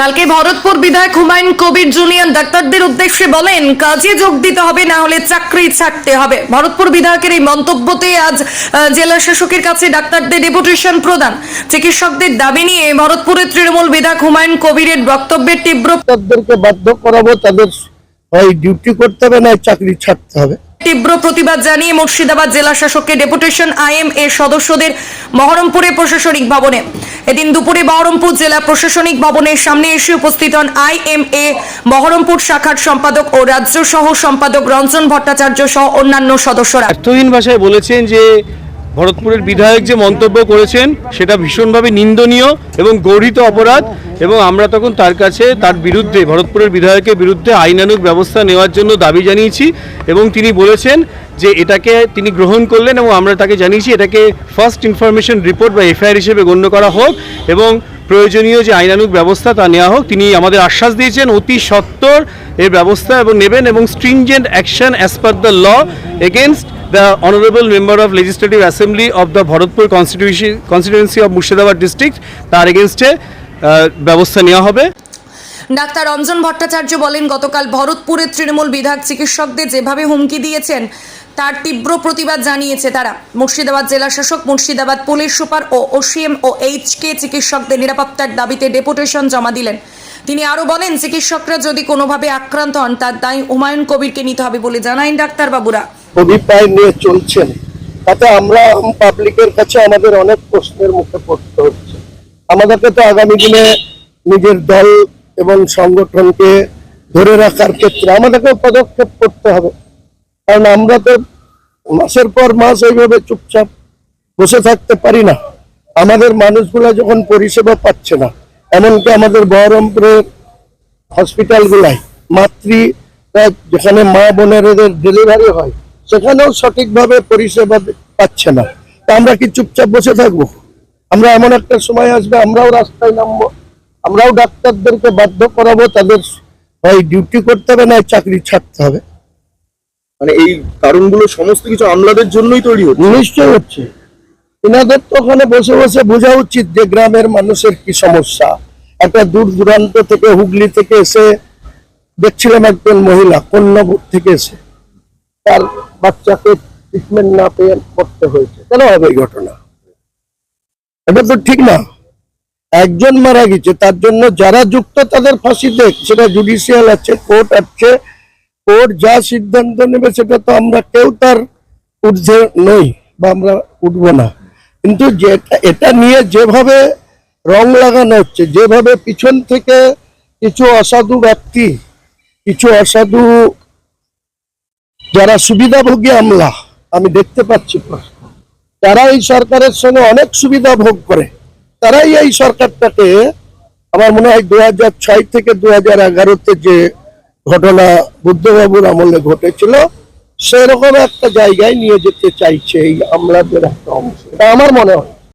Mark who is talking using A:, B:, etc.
A: কালকে ভরতপুর বিধায়ক হুমায়ুন কবির জুনিয়র ডাক্তারদের উদ্দেশ্যে বলেন, কাজে যোগ দিতে হবে, না হলে চাকরি ছাড়তে হবে। ভরতপুর বিধায়কের এই মন্তব্যতে আজ জেলা শাসকের কাছে ডাক্তারদের ডেপুটেশন প্রদান। চিকিৎসকদের দাবি নিয়ে ভরতপুরের তৃণমূল বিধায়ক হুমায়ুন কবিরের বক্তব্যের তীব্র
B: ডাক্তারদেরকে বাধ্য করাবো, তাদের হয় ডিউটি করতে হবে, না চাকরি ছাড়তে হবে।
A: তীব্র প্রতিবাদ জানিয়ে মুর্শিদাবাদ জেলা শাসককে ডেপুটেশন আইএম এর সদস্যদের মহরমপুরে প্রশাসনিক ভবনে। এদিন দুপুরে বহরমপুর জেলা প্রশাসনিক ভবনের সামনে এসে উপস্থিত হন আইএমএ বহরমপুর শাখার সম্পাদক ও রাজ্য সহ সম্পাদক রঞ্জন ভট্টাচার্য সহ অন্যান্য সদস্যরা।
C: অর্থহীন ভাষায় বলেছেন যে ভরতপুরের বিধায়ক যে মন্তব্য করেছেন, সেটা ভীষণভাবে নিন্দনীয় এবং গৌরিত অপরাধ এবং আমরা তখন তার কাছে, তার বিরুদ্ধে, ভরতপুরের বিধায়কের বিরুদ্ধে আইনানুগ ব্যবস্থা নেওয়ার জন্য দাবি জানিয়েছি এবং তিনি বলেছেন যে এটাকে তিনি গ্রহণ করলেন এবং আমরা তাকে জানিয়েছি এটাকে ফার্স্ট ইনফরমেশন রিপোর্ট বা এফআইআর হিসেবে গণ্য করা হোক এবং প্রয়োজনীয় যে আইনানুগ ব্যবস্থা তা নেওয়া হোক, তিনি আমাদের আশ্বাস দিয়েছেন অতি সত্বর এর ব্যবস্থা এবং নেবেন এবং stringent action as per the law against honourable member of legislative assembly of the Bharatpur কনস্টিটিউশি constituency of Murshidabad district তার এগেনস্টে ব্যবস্থা নেওয়া হবে।
A: ডাক্তার রঞ্জন ভট্টাচার্য বলেন, গতকাল ভরতপুরের তৃণমূল বিধায়ক চিকিৎসকদের যেভাবে হুমকি দিয়েছেন, তার তীব্র প্রতিবাদ জানিয়েছে তারা। মুর্শিদাবাদ জেলা শাসক, মুর্শিদাবাদ পুলিশ সুপার ও ওসিএম ও এইচকে চিকিৎসকদের নিরাপত্তার দাবিতে ডেপুটেশন জমা দিলেন। তিনি আরও বলেন, চিকিৎসকরা যদি কোনোভাবে আক্রান্ত হন, তার দায় হুমায়ুন কবিরকে নিতে হবে বলে জানাইন ডাক্তারবাবুরা।
B: অভিপ্রায় নিয়ে চলছেন, তাতে আমরা পাবলিকের কাছে আমাদের অনেক প্রশ্নের মুখে পড়তে হচ্ছে। আমাদেরকে তো আগামী দিনে নিজের দল এবং সংগঠনকে ধরে রাখার ক্ষেত্রে আমাদেরকে পদক্ষেপ করতে হবে। কারণ আমরা তো মাসের পর মাস এইভাবে চুপচাপ বসে থাকতে পারি না। আমাদের মানুষগুলা যখন পরিষেবা পাচ্ছে না, এমনকি আমাদের বহরমপুরের হসপিটালগুলাই মাতৃ, যেখানে মা বোনের ডেলিভারি হয় সেখানেও সঠিকভাবে পরিষেবা পাচ্ছে না। তা আমরা কি চুপচাপ বসে থাকব? আমরা এমন একটা সময় আসবে আমরাও রাস্তায় নামবো আমরাও ডাক্তারদেরকে বাধ্য করাবো তাদের হয় ডিউটি করতে হবে না চাকরি ছাড়তে হবে।
D: মানে এই কারণগুলো সমস্ত কিছু আমলাদের জন্যই তৈরি হচ্ছে।
B: নিশ্চয় হচ্ছে। এনাদের তো ওখানে বসে বসে বোঝা উচিত যে গ্রামের মানুষের কি সমস্যা। একটা দূর দূরান্ত থেকে হুগলি থেকে এসে দেখছিলাম একজন মহিলা কন্যাপুর থেকে এসে। তার বাচ্চাকে ট্রিটমেন্ট না পেয়ে করতে হয়েছে। কেন হবে এই ঘটনা? এটা তো ঠিক না। একজন মারা গেছে, তার জন্য যারা যুক্ত তাদের ফাঁসি দেখ সেটা জুডিশিয়াল আছে কোর্ট আছে। কোর্ট যা সিদ্ধান্ত নেবে, সেটা তো আমরা কেউ তার ঊর্ধ্বে নই বা আমরা উঠবো না। কিন্তু যেটা, এটা নিয়ে যেভাবে রং লাগানো হচ্ছে, যেভাবে পিছন থেকে কিছু অসাধু ব্যক্তি, কিছু অসাধু যারা সুবিধাভোগী আমলা, আমি দেখতে পাচ্ছি তারা এই সরকারের সঙ্গে অনেক সুবিধা ভোগ করে। তারাই এই সরকারটাকে আমার মনে হয় দু ছয় থেকে দু হাজার এগারোতে যে ঘটনা বুদ্ধবাবুর আমলে ঘটেছিল, সেরকম একটা জায়গায় নিয়ে যেতে চাইছে এই আমলাদের একটা অংশ। এটা আমার মনে হয়।